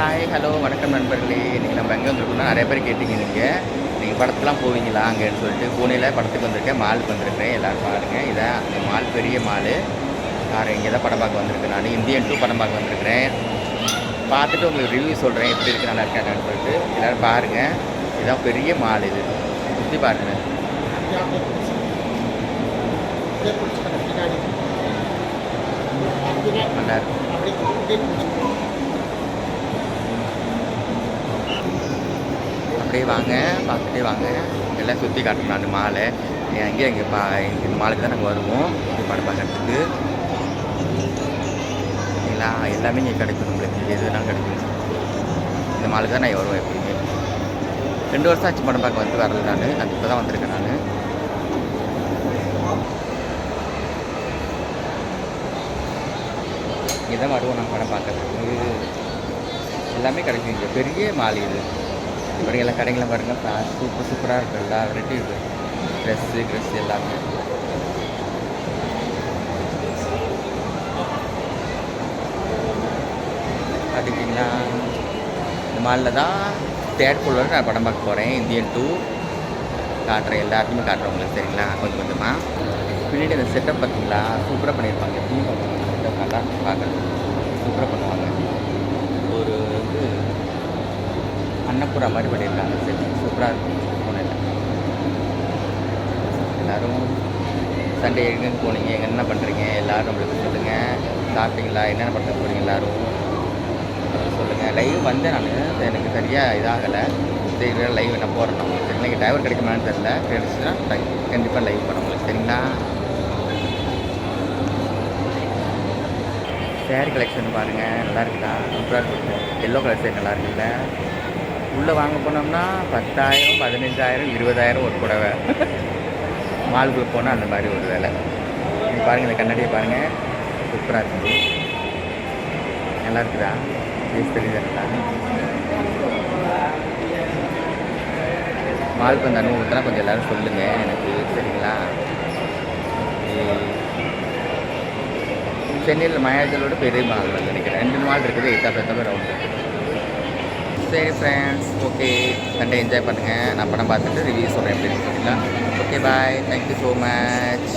Hi hello வணக்கம் நண்பர்களே. இன்றைக்கி நம்ம எங்கே வந்திருக்கோம்னா நிறைய பேர் கேட்டிங்க நீங்கள் நீங்கள் படத்துலாம் போவீங்களா அங்கேன்னு சொல்லிட்டு பூனேயில் படத்துக்கு வந்திருக்கேன் மாலுக்கு வந்திருக்கேன். எல்லோரும் பாருங்கள் இதான் அந்த மால் பெரிய மால். நான் இங்கே தான் படம் பார்க்க வந்திருக்கேன் நான். இந்தியன் டூ படம் பார்க்க வந்திருக்கிறேன். பார்த்துட்டு உங்களுக்கு ரிவ்யூ சொல்கிறேன் எப்படி இருக்குது நல்லா இருக்காங்கன்னு சொல்லிட்டு. எல்லோரும் பாருங்கள் இதுதான் பெரிய மால் இது. சுற்றி பாருங்கள் நல்லா இருக்கும் அப்படியே வாங்க பார்த்துட்டே வாங்க. எல்லாம் சுற்றி காட்டுறோம் நான் மாலை எங்கே எங்கே பா இந்த மாலுக்கு தான் நாங்கள் வருவோம். படம் பார்க்கறதுக்கு. எல்லா எல்லாமே இங்கே கிடைக்கும் நம்மளுக்கு. எது வேணாலும் கிடைக்கும். இந்த மாலுக்கு தான் நான் வருவேன் எப்பயுமே. ரெண்டு வருஷம் ஆச்சு படம் பார்க்க வந்து வரல நான். அது இப்போ தான் வந்திருக்கேன் நான். இங்கே தான் வருவோம் நான் படம் பார்க்கறதுக்கு. எல்லாமே கிடைக்கும் இங்கே. பெரிய மாலை இது. பாருங்க எல்லா கடைகளும் பாருங்கள் சூப்பர் சூப்பராக இருக்கும் எல்லா வெரைட்டியும் இருக்குது ட்ரெஸ்ஸு ட்ரெஸ் எல்லாமே. பார்த்துக்கிட்டிங்களா இந்த மாலில் தான் தேர்ட் ஃபுல்லோட நான் படம் பார்க்க போகிறேன் இந்தியன் டூ காட்டுறேன் எல்லாத்தையுமே காட்டுறேன் உங்களுக்கு சரிங்களா? கொஞ்சம் கொஞ்சமாக பின்னாடி அந்த செட்டப் பார்த்தீங்களா சூப்பராக பண்ணியிருப்பாங்க எப்பயும் பண்ணுவாங்க செட்டப் நல்லா பார்க்குறது சூப்பராக பண்ணுவாங்க ஒரு இது அன்னப்புறா மாதிரி பண்ணியிருக்காங்க. சரி சூப்பராக இருக்கும். பூனையில் எல்லோரும் சண்டே எங்கே போனீங்க? எங்கே என்ன பண்ணுறீங்க எல்லோரும் நம்மளுக்கு சொல்லுங்கள் சாப்பிட்டீங்களா? என்னென்ன பண்ண போகிறீங்க எல்லோரும்? சொல்லுங்கள் லைவ் வந்தேன் நான். எனக்கு சரியாக இதாகலை. சரி லைவ் என்ன போடணும் உங்களுக்கு. சரி டிரைவர் கிடைக்குமான்னு தெரில கிடைச்சுன்னா கண்டிப்பாக லைவ் பண்ண உங்களுக்கு. சரிங்களா? சேரீ கலெக்ஷன் பாருங்கள் நல்லா இருக்குதா? சூப்பராக இருக்கு. எல்லோ கலர் சேரீ நல்லா இருக்குல்ல? உள்ளே வாங்க போனோம்னா பத்தாயிரம் பதினஞ்சாயிரம் இருபதாயிரம் ஒரு புடவை. மாலுக்குள்ளே போனால் அந்த மாதிரி ஒரு வேலை. நீங்கள் பாருங்கள் இந்த கண்ணாடியை பாருங்கள் சூப்பராக இருக்குது. நல்லா இருக்குதா? பேஸ் தெரியுதா மாலுக்கு வந்து அனுபவத்தெல்லாம் கொஞ்சம் எல்லோரும் சொல்லுங்கள் எனக்கு சரிங்களா சென்னையில் மாயாஜலோட பெரிய மால் வந்து நினைக்கிறேன் ரெண்டு மால் இருக்குது எயிட்டா பத்தாவே ரவுண்ட் இருக்குது சரி ஃப்ரெண்ட்ஸ் ஓகே சண்டே என்ஜாய் பண்ணுங்கள் நான் படம் பார்த்துட்டு ரிவ்யூ சொல்கிறேன் எப்படின்னு சொல்லிங்களா okay bye thank you so much